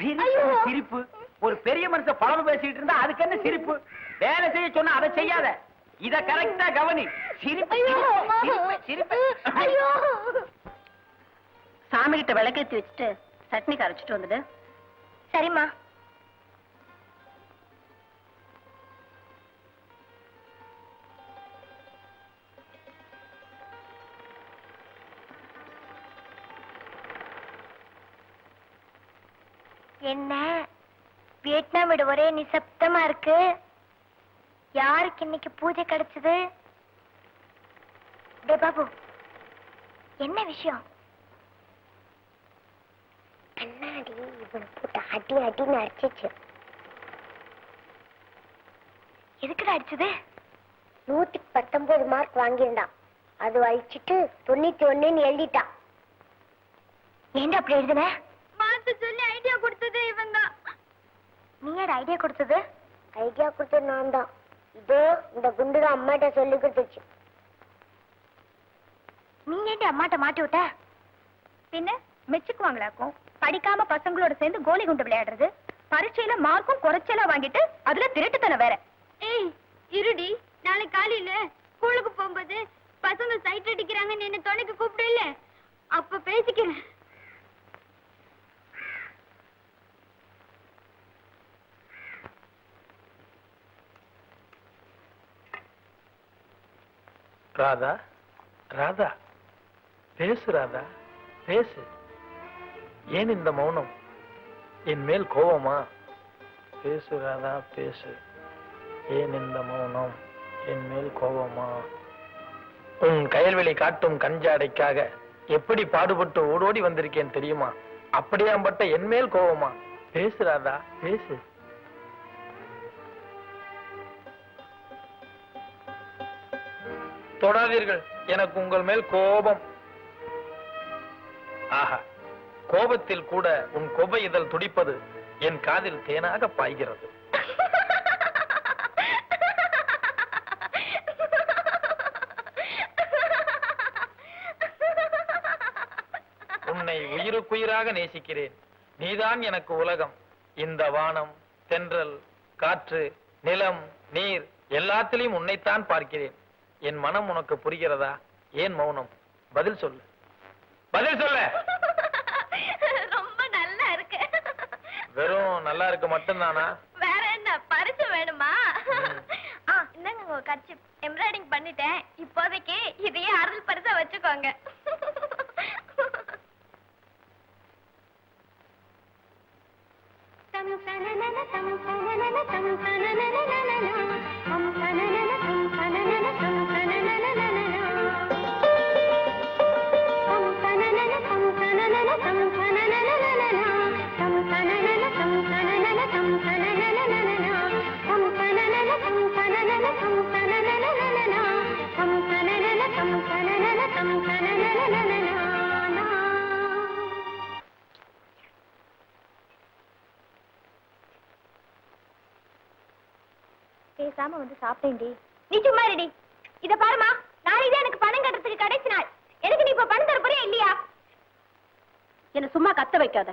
சிரிப்பு ஒரு பெரிய மனுஷன் பழம பேசிட்டு இருந்தா அதுக்கு என்ன சிரிப்பு? வேலை செய்ய சொன்னா அதை செய்யாத. இத கரெக்டா கவனி. சாமி கிட்ட விளக்கேத்தி வச்சுட்டு சட்னி கரைச்சிட்டு வந்துடு. சரிம்மா. என்ன? வியட்நாம் வீடு ஒரே நிசப்தமா இருக்கு. யாருக்கு இன்னைக்கு பூஜை கிடைச்சது? டே பாபு என்ன விஷயம்? கண்ணாடி இவனை போட்டு அடி அடின்னு அடிச்சிச்சு. எதுக்குடா அடிச்சது? நூத்தி பத்தொன்பது மார்க் வாங்கியிருந்தான். அது அழிச்சிட்டு தொண்ணூத்தி ஒண்ணுன்னு எழுதிட்டான். ஏன்டா அப்படி எழுதுன? மாத்து சொல்லி ஐடியா கொடுத்து நீ யார் ஐடியா கொடுத்தது? ஐடியா கொடுத்தது நான் தான் இதோ இந்த குண்டு தான் அம்மாட்ட சொல்லி கொடுத்துச்சு. நீ ஏன்டி அம்மாட்ட மாட்டி விட்ட? பின்ன மெச்சுக்குவாங்களாக்கும் படிக்காம பசங்களோட சேர்ந்து கோலி குண்டு விளையாடுறது. பரீட்சையில மார்க்கும் குறைச்சலா வாங்கிட்டு அதுல திருட்டுத்தனம் வேற. ஏய் இருடி. நாளைக்கு காலையில ஸ்கூலுக்கு போகும்போது பசங்க சைட் அடிக்கிறாங்கன்னு என்ன துணைக்கு கூப்பிடல அப்ப பேசிக்கிறேன். ராதா ராதா பேசு ராதா பேசு. ஏன் இந்த மௌனம்? என் மேல் கோபமா? பேசு ராதா பேசு. ஏன் இந்த மௌனம்? என் மேல் கோபமா? உன் கயல்வெளி காட்டும் கஞ்சாடைக்காக எப்படி பாடுபட்டு ஓடோடி வந்திருக்கேன் தெரியுமா? அப்படியாம்பட்ட என் மேல் கோபமா? பேசு ராதா பேசு. தொடாதீர்கள். எனக்கு உங்கள் மேல் கோபம். ஆஹா கோபத்தில் கூட உன் கொபை இதழ் துடிப்பது என் காதில் தேனாக பாய்கிறது. உன்னை உயிருக்குயிராக நேசிக்கிறேன். நீதான் எனக்கு உலகம். இந்த வானம் தென்றல் காற்று நிலம் நீர் எல்லாத்திலையும் உன்னைத்தான் பார்க்கிறேன். என் மனம் உனக்கு புரிகிறதா? ஏன் மௌனம்? பதில் சொல்லு. பதில் சொல்லு. ரொம்ப நல்லா இருக்கு. வெறும் நல்லா இருக்கு மட்டும்தானா? வேற என்ன? பரிசு வேணுமா? இந்தாங்க உங்க கட்சி எம்ப்ராய்டிங் பண்ணிட்டேன். பேசாம வந்து சாப்பிட்டேன்டி. நீ சும்மா இருடி. இத பாருமா நாளைக்கு தான் எனக்கு பணம் கட்டுறதுக்கு கடைசி நாள். எனக்கு நீ இப்ப பணம் தர போறியா இல்லையா? என்ன சும்மா கத்த வைக்காத.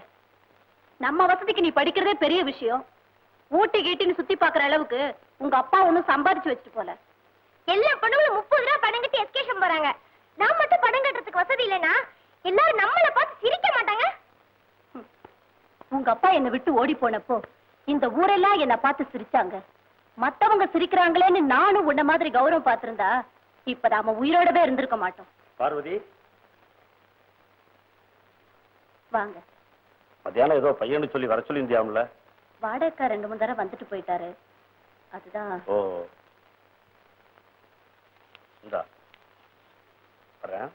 நம்ம வசதிக்கு நீ படிக்கிறதே பெரிய விஷயம். ஊட்டி கீட்டின்னு சுத்தி பாக்குற அளவுக்கு உங்க அப்பா ஒண்ணும் சம்பாதிச்சு வச்சுட்டு போல. எல்லா பொண்ணுங்களும் முப்பது ரூபா பணம் கட்டி எஸ்கேஷன் போறாங்க. நான் மட்டும் பணம் கட்டுறதுக்கு வசதி இல்லைன்னா எல்லாரும் நம்மள பார்த்து சிரிக்க மாட்டாங்க? உங்க அப்பா என்னை விட்டு ஓடி போனப்போ இந்த ஊரெல்லாம் என்ன பார்த்து சிரிச்சாங்க. மத்தவங்க சிரிக்கிறாங்களேன்னு நானும் உன்ன மாதிரி கௌரவம் பார்த்திருந்தா இப்ப நாம உயிரோடவே இருந்திருக்க மாட்டோம். பார்வதி. வாங்க. மத்தியானம் ஏதோ பையனு சொல்லி வர சொல்லி இருந்தியாம்ல வாடகைக்கா ரெண்டு மூணு தடவை வந்துட்டு போயிட்டாரு. அதுதான். ஓ. இந்தா. வரேன்.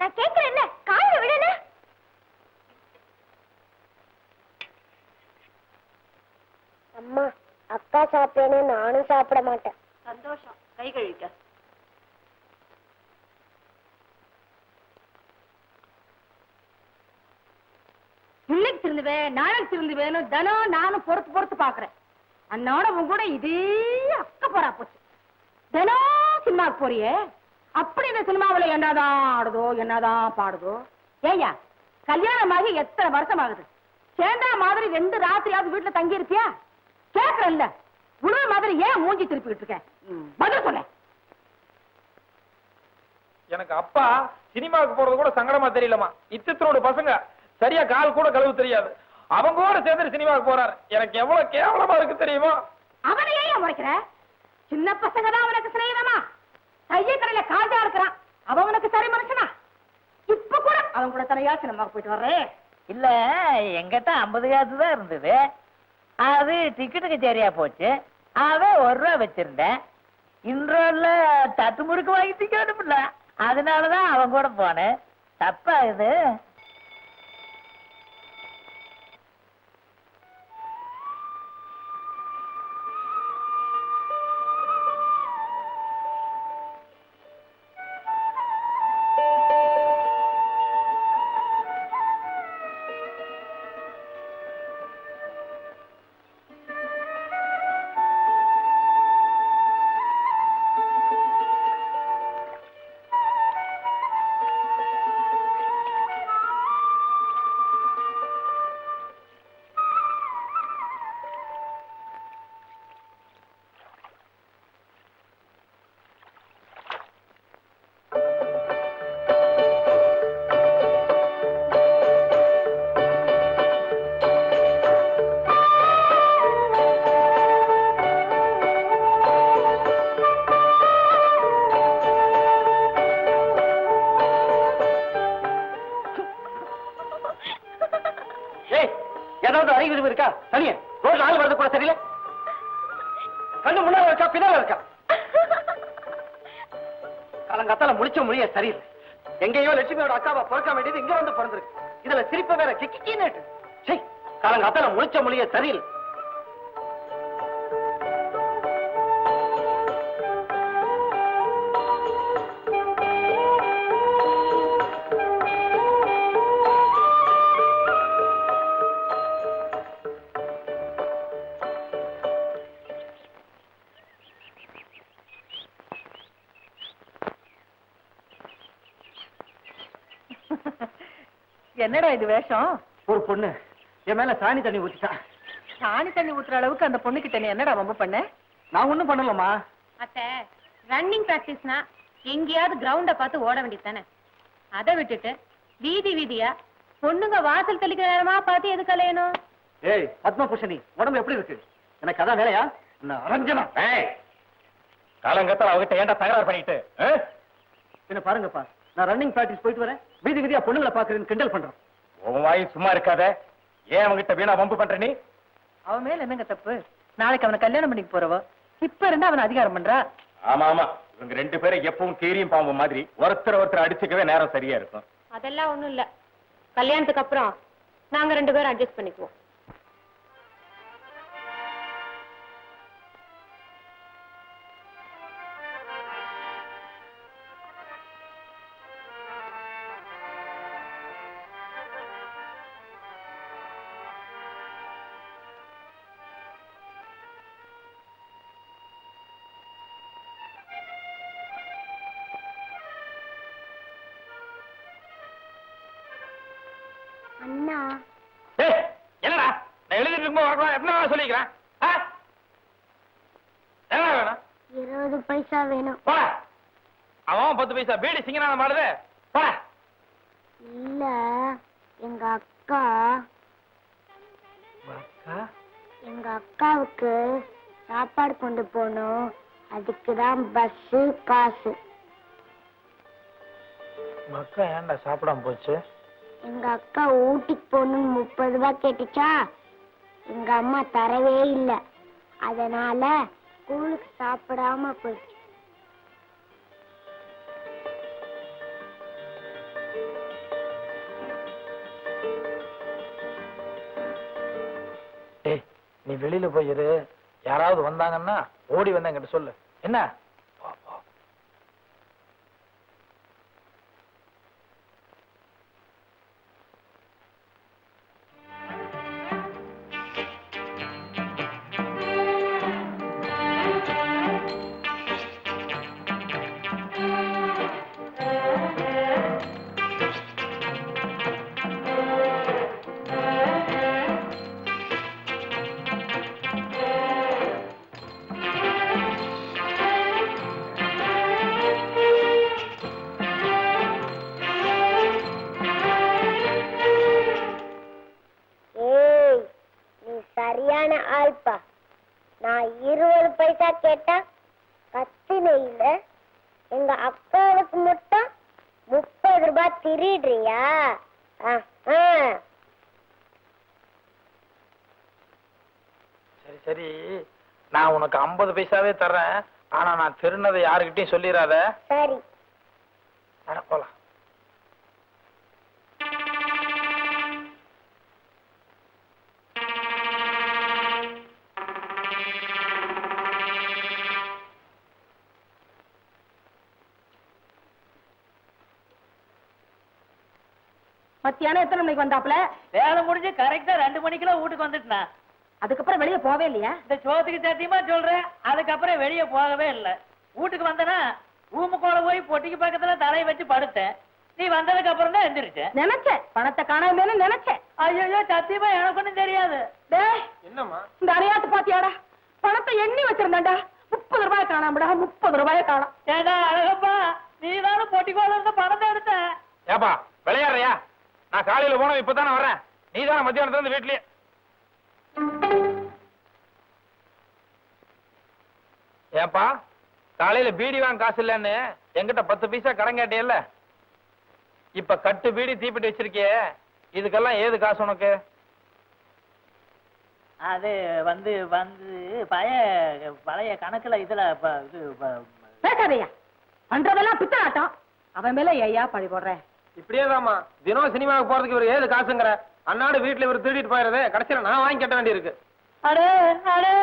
நான் கேக்குறேன்ல காலையில விடல அம்மா அக்கா சாப்பிட்டேன்னு நானும் சாப்பிட மாட்டேன். சந்தோஷம். கை கழிக்க இன்னைக்கு திருந்துவேன் நாளைக்கு திருந்துவேன்னு தினம் நானும் பொறுத்து பொறுத்து பாக்குறேன் அண்ணோட உன் கூட இதே அக்க போறா போச்சு. தினம் சினிமாவுக்கு போறியே? அப்படி இந்த சினிமாவில் என்னதான் ஆடுதோ என்னதான் பாடுதோ? ஏயா கல்யாணமாகி எத்தனை வருஷம் ஆகுது? சேர்ந்தா மாதிரி ரெண்டு ராத்திரியாவது வீட்டுல தங்கி இருப்பியா கேக்குறல்ல. உணவு மாதிரி ஏன் மூஞ்சி திருப்பிட்டு இருக்க ம், பதில் சொல்ல. எனக்கு அப்பா சினிமாவுக்கு போறது கூட சங்கடமா தெரியலமா இத்தனோட பசங்க. சரியா கால் கூட கழுவு தெரியாது. அவங்க கூட சேர்ந்து சினிமாவுக்கு போறாரு. எனக்கு எவ்வளவு கேவலமா இருக்கு தெரியுமா? அவனை ஏன் முறைக்கிற? சின்ன பசங்க தான் அவனுக்கு சிநேகிதமா கையை கடையில காஞ்சா இருக்கிறான் அவன் உனக்கு சரி மனுஷனா? இப்ப கூட அவன் கூட தனியா சினிமாவுக்கு போயிட்டு வர்றேன் இல்ல எங்கிட்ட ஐம்பது காசு தான் இருந்தது. அது டிக்கெட்டுக்கு சரியா போச்சு. அவன் ஒரு ரூபா வச்சிருந்தேன். இன்றோல தட்டு முறுக்கு வாங்கி திக்கணும்ல அதனாலதான் அவன் கூட போனேன். தப்பா இது. ஏதாவது அறிகுறி இருக்கா? தனியா. ரோட்ல ஆள் வரது கூட தெரியல. கண்ணு முன்னால இருக்கா பின்னால இருக்கா? காலங்காத்தால முடிச்ச மொழிய சரியில்லை. எங்கேயோ லட்சுமியோட அக்காவை பிறக்க வேண்டியது இங்க வந்து பிறந்திருக்கு. இதுல திருப்ப வேற கிக்கின்னு சரி காலங்காத்தால முடிச்ச மொழிய சரியில்லை. என்னடா இது வேஷம்? ஒரு பொண்ணு. என் மேல சாணி தண்ணி ஊத்திட்டா. சாணி தண்ணி ஊத்துற அளவுக்கு அந்த பொண்ணு கிட்ட நீ என்னடா ரொம்ப பண்ண? நான் ஒண்ணும் பண்ணலம்மா. அத்தை ரன்னிங் பிராக்டிஸ்னா எங்கேயாவது கிரவுண்ட பார்த்து ஓட வேண்டியது தானே? அதை விட்டுட்டு வீதி வீதியா பொண்ணுங்க வாசல் தெளிக்கிற நேரமா பார்த்து எது கலையணும் ஏய் பத்ம பூஷணி உடம்பு எப்படி இருக்கு? எனக்கு அதான் வேலையா? நான் அரஞ்சனா ஏய் காலங்கத்தால அவகிட்ட ஏன்டா தகராறு பண்ணிட்டு? என்ன பாருங்கப்பா நான் ரன்னிங் பிராக்டிஸ் போயிட்டு வரேன். வீதி வீதியா பொண்ணுங்களை பாக்குறேன்னு கிண்டல் பண்றேன். உன் வாய் சும்மா இருக்காத. ஏன் அவங்கிட்ட வீணா வம்பு பண்ற நீ? அவன் மேல என்னங்க தப்பு? நாளைக்கு அவனை கல்யாணம் பண்ணிக்க போறவோ. இப்ப இருந்தா அவன் அதிகாரம் பண்றா? ஆமா ஆமா. இவங்க ரெண்டு பேரும் எப்பவும் கீரியும் பாம்பு மாதிரி ஒருத்தர் ஒருத்தர் அடிச்சுக்கவே நேரம் சரியா இருக்கும். அதெல்லாம் ஒண்ணும் இல்ல. கல்யாணத்துக்கு அப்புறம் நாங்க ரெண்டு பேரும் அட்ஜஸ்ட் பண்ணிக்குவோம். அண்ணா. ஏய், என்னடா? நான் எழுதிட்டு இருக்கும்போது வரக்கூடாது எத்தனை நாள் சொல்லிக்கிறேன்? ஆ? என்ன வேணும்? இருபது பைசா வேணும். போட. அவன் பத்து பைசா. பீடி சிங்கநாதம் பாடுது போட. இல்ல எங்க அக்கா. எங்க அக்காவுக்கு சாப்பாடு கொண்டு போகணும். அதுக்கு தான் பஸ் காசு. மக்கா ஏன்டா சாப்பிடாம போச்சு? எங்க அக்கா ஊட்டிக்கு போகணும்னு முப்பது ரூபாய் கேட்டுச்சா? எங்க அம்மா தரவே இல்லை. அதனால ஸ்கூலுக்கு சாப்பிடாம போயிடுச்சு நீ வெளியில போயிரு யாராவது வந்தாங்கன்னா ஓடி வந்தாங்க சொல்லு. என்ன? சரி நான் உனக்கு ஐம்பது பைசாவே தர்றேன். ஆனா நான் திருநதை யாருக்கிட்டையும் சொல்லிடாத சரி. போலாம். மத்தியானம் எத்தனை மணிக்கு வந்தாப்புல? வேலை முடிஞ்சு கரெக்டா ரெண்டு மணிக்கெல்லாம் வீட்டுக்கு வந்துட்டேன். அதுக்கப்புறம் வெளியே போவே இல்லையா? இந்த சோத்துக்கு சத்தியமா சொல்றேன். அதுக்கப்புறம் வெளியே போகவே இல்லை. வீட்டுக்கு வந்தனா ரூமுக்குள்ள போய் பொட்டிக்கு பக்கத்துல தலையை வச்சு படுத்தேன். நீ வந்ததுக்கு அப்புறம் தான் எந்திரிச்சேன். நினைச்சேன். பணத்தை காணாமேனு நினைச்சேன். ஐயோ சத்தியமா எனக்கு ஒண்ணும் தெரியாது. டேய் என்னம்மா? இந்த அரையாத்து பாத்தியாடா? பணத்தை எண்ணி வச்சிருந்தாண்டா முப்பது ரூபாய் காணாமடா. முப்பது ரூபாய காணாம். ஏடா அழகப்பா நீ தானே பொட்டிக்கோல இருந்த பணத்தை எடுத்த. ஏப்பா விளையாடுறியா? நான் காலையில போனோம் இப்பதானே வரேன் நீ தானே மத்தியானத்துல இருந்து வீட்லயே. ஏப்பா காலையில பீடி வாங்க காசு இல்லன்னு என்கிட்ட பத்து பைசா கடன் கேட்டியல்ல? இப்ப கட்டு பீடி தீப்பிட்டு வச்சிருக்கியே இதுக்கெல்லாம் ஏது காசு உனக்கு? அது வந்து வந்து பழைய பழைய கணக்குல இதுல ப- இது ப- பேசாதையா பண்றதெல்லாம் பித்தனாட்டம் அவன் மேல ஐயா பழி போடுறேன் இப்படியே தாமா தினம் சினிமாவுக்கு போறதுக்கு இவர் ஏது காசுங்கிற? அன்னாடு வீட்டுல இவர் திருடிட்டு போயிடுறது கடைசியில நான் வாங்கி கட்ட வேண்டியிருக்கு. அடே அடே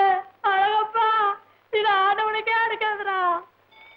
இது ஆடவனுக்கே அடுக்கிறது